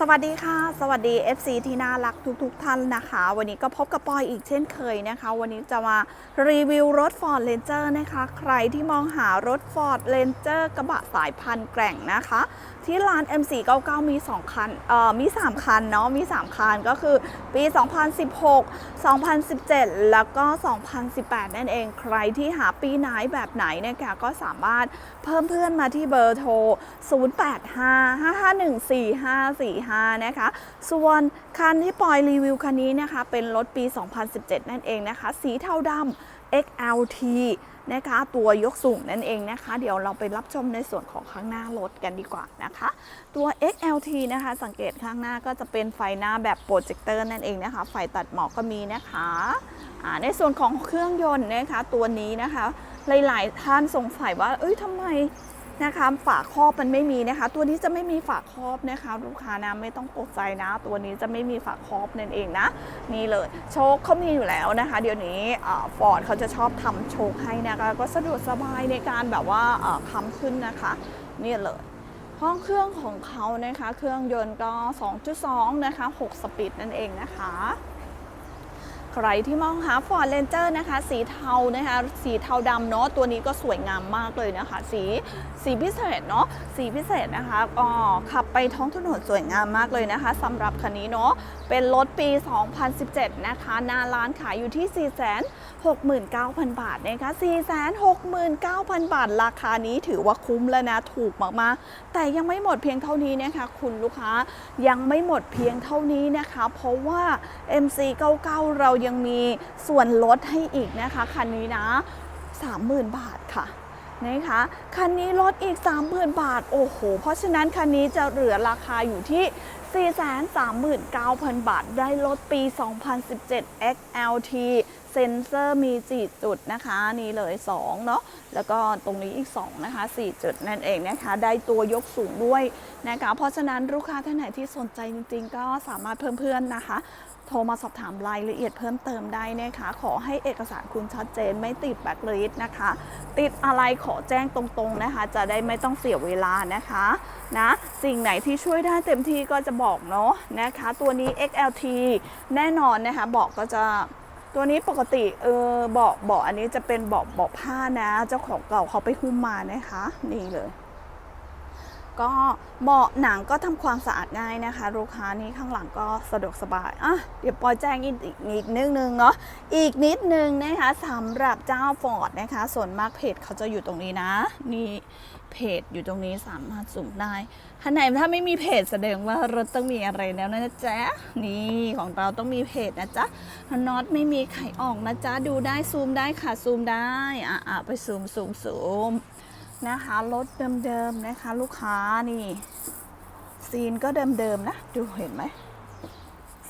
สวัสดีค่ะ สวัสดี FC ที่น่ารักทุกๆทท่านนะคะ วันนี้ก็พบกับปอยอีกเช่นเคยนะคะ วันนี้จะมารีวิวรถ Ford Ranger นะคะ ใครที่มองหารถ Ford Ranger กระบะสายพันธุ์แกร่งนะคะ ที่ร้าน M499 มี 2 คันเอ่อมี 3 คันเนาะมี 3 คันก็คือปี 2016 2017 แล้วก็ 2018 นั่นเอง ใครที่หาปีไหนแบบไหนเนี่ยก็สามารถเพิ่มเพื่อนมาที่เบอร์โทร5นะคะ ส่วนคันที่ปอยรีวิวคันนี้นะคะ เป็นรถปี 2017 นั่นเองนะคะ สีเทาดำ XLT นะคะตัวยกสูงนั่นเองนะคะ เดี๋ยวเราไปรับชมในส่วนของข้างหน้ารถกันดีกว่านะคะ ตัว XLT นะคะ สังเกตข้างหน้าก็จะเป็นไฟหน้าแบบโปรเจคเตอร์นั่นเองนะคะ ไฟตัดหมอกก็มีนะคะในส่วนของเครื่องยนต์นะคะ ตัวนี้นะคะ หลาย ๆ ท่านสงสัยว่า เอ้ยทำไม นะคะฝาครอบมันไม่มีนะคะ ตัวนี้จะไม่มีฝาครอบนะคะ ลูกค้านะไม่ต้องตกใจนะ ตัวนี้จะไม่มีฝาครอบนั่นเองนะนี่เลยโชคเขามีอยู่แล้วนะคะ เดี๋ยวนี้ฟอร์ดเขาจะชอบทำโชคให้นะคะก็สะดวกสบายในการแบบว่าค้ำขึ้นนะคะนี่เลยห้องเครื่องของเขานะคะ เครื่องยนต์ก็ 2.2 นะคะ 6 สปีดนั่นเองนะคะ ใครที่มองหา Ford Ranger นะคะ สีเทานะคะ สีเทาดำเนาะตัวนี้ก็สวยงามมากเลยนะคะ สีสีพิเศษเนาะสีพิเศษนะคะก็ขับไปท้องถนนสวยงามมากเลยนะคะสำหรับคันนี้เนาะเป็นรถปี 2017 นะคะหน้าร้านขายอยู่ที่ 469,000 บาทนะคะ469,000 บาท ราคานี้ถือว่าคุ้มแล้วนะ ถูกมากๆ แต่ยังไม่หมดเพียงเท่านี้นะคะ คุณลูกค้ายังไม่หมดเพียงเท่านี้นะคะ เพราะว่า MC99 เรายังมีส่วนลดให้อีกนะคะ คันนี้นะ 30,000 บาทค่ะนะคะคันนี้ลดอีก 30,000 บาท โอ้โห เพราะฉะนั้นคันนี้จะเหลือราคาอยู่ที่ 439,000 บาท ได้รถปี 2017 XLT เซนเซอร์มี 4 จุดนะคะ นี่เลย 2 เนาะแล้วก็ตรงนี้อีก 2 นะคะ 4 จุดนั่นเองนะคะ ได้ตัวยกสูงด้วยนะคะ เพราะฉะนั้นลูกค้าท่านไหนที่สนใจจริง ๆ ก็สามารถเพิ่มเพื่อนนะคะ โทรมาสอบถามรายละเอียดเพิ่มเติมได้นะคะ ขอให้เอกสารคุณชัดเจนไม่ติดแบ็คลิสต์นะคะ ติดอะไรขอแจ้งตรงๆนะคะ จะได้ไม่ต้องเสียเวลานะคะนะสิ่งไหนที่ช่วยได้เต็มที่ก็จะบอกเนาะนะคะ ตัวนี้ XLT แน่นอนนะคะบอกก็จะตัวนี้ปกติเออเบาะเบาะอันนี้จะเป็นเบาะเบาะผ้านะ เจ้าของเก่าเขาไปหุ้มมานะคะ นี่เลย ก็เบาะหนังก็ทำความสะอาดง่ายนะคะ ลูกค้านี่ข้างหลังก็สะดวกสบายอะเดี๋ยวปอยแจ้งอีกนิดนึงเนาะอีกนิดนึงนะคะสำหรับเจ้าฟอร์ดนะคะ ส่วนมากเพจเขาจะอยู่ตรงนี้นะ นี่เพจอยู่ตรงนี้สามารถสุ่มได้ท่านไหนถ้าไม่มีเพจแสดงว่ารถต้องมีอะไรแล้วนะจ๊ะนี่ของเราต้องมีเพจนะจ๊ะน็อตไม่มีไข่ออกนะจ๊ะดูได้ซูมได้ค่ะซูมได้อะอะไปซูมซูมซูม นะคะรถเดิมๆนะคะ ลูกค้านี่ ซีนก็เดิมๆนะ ดูเห็นไหม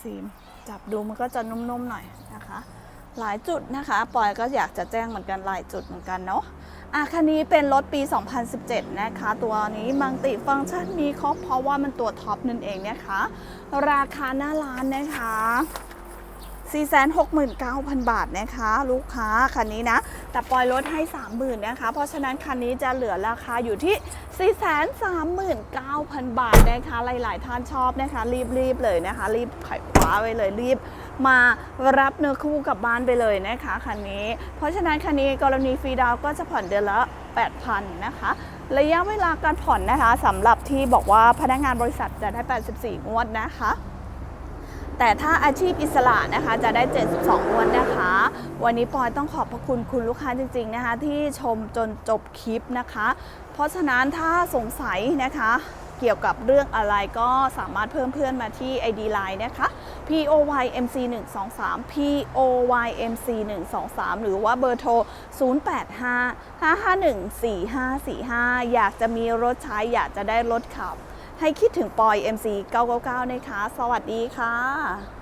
ซีนจับดูมันก็จะนุ่มๆหน่อยนะคะ หลายจุดนะคะปอยก็อยากจะแจ้งเหมือนกันหลายจุดเหมือนกันเนาะอะคันนี้เป็นรถปี 2017 นะคะ ตัวนี้มังติฟังก์ชันมีครบเพราะว่ามันตัวท็อปนั่นเองนะคะ ราคาหน้าร้านนะคะ 469,000 บาทนะคะ ลูกค้าคันนี้นะ แต่ปล่อยลดให้ 30,000นะคะ เพราะฉะนั้นคันนี้จะเหลือราคาอยู่ที่ 439,000 บาทนะคะหลาย ๆ ท่านชอบนะคะ รีบ ๆ เลยนะคะ รีบไขว้าไว้เลยรีบมารับเนื้อคู่กลับบ้านไปเลยนะคะคันนี้ เพราะฉะนั้นคันนี้กรณีฟรีดาวก็จะผ่อนเดือนละ 8,000 นะคะ ระยะเวลาการผ่อนนะคะสำหรับที่บอกว่าพนักงานบริษัทจะได้ 84 งวดนะคะ แต่ถ้าอาชีพอิสระนะคะจะได้ 72งวดนะคะ วันนี้ปอยต้องขอบพระคุณคุณลูกค้าจริง ๆนะคะ ที่ชมจนจบคลิปนะคะ เพราะฉะนั้นถ้าสงสัยนะคะเกี่ยวกับเรื่องอะไรก็สามารถเพิ่มเพื่อนมาที่ ID Line นะคะ POYMC 1 2 3 POYMC 1 2 3 หรือว่าเบอร์โทร 085 551 4545 อยากจะมีรถใช้ อยากจะได้รถขับ ให้คิดถึงปอย MC 999 นะคะ สวัสดีค่ะ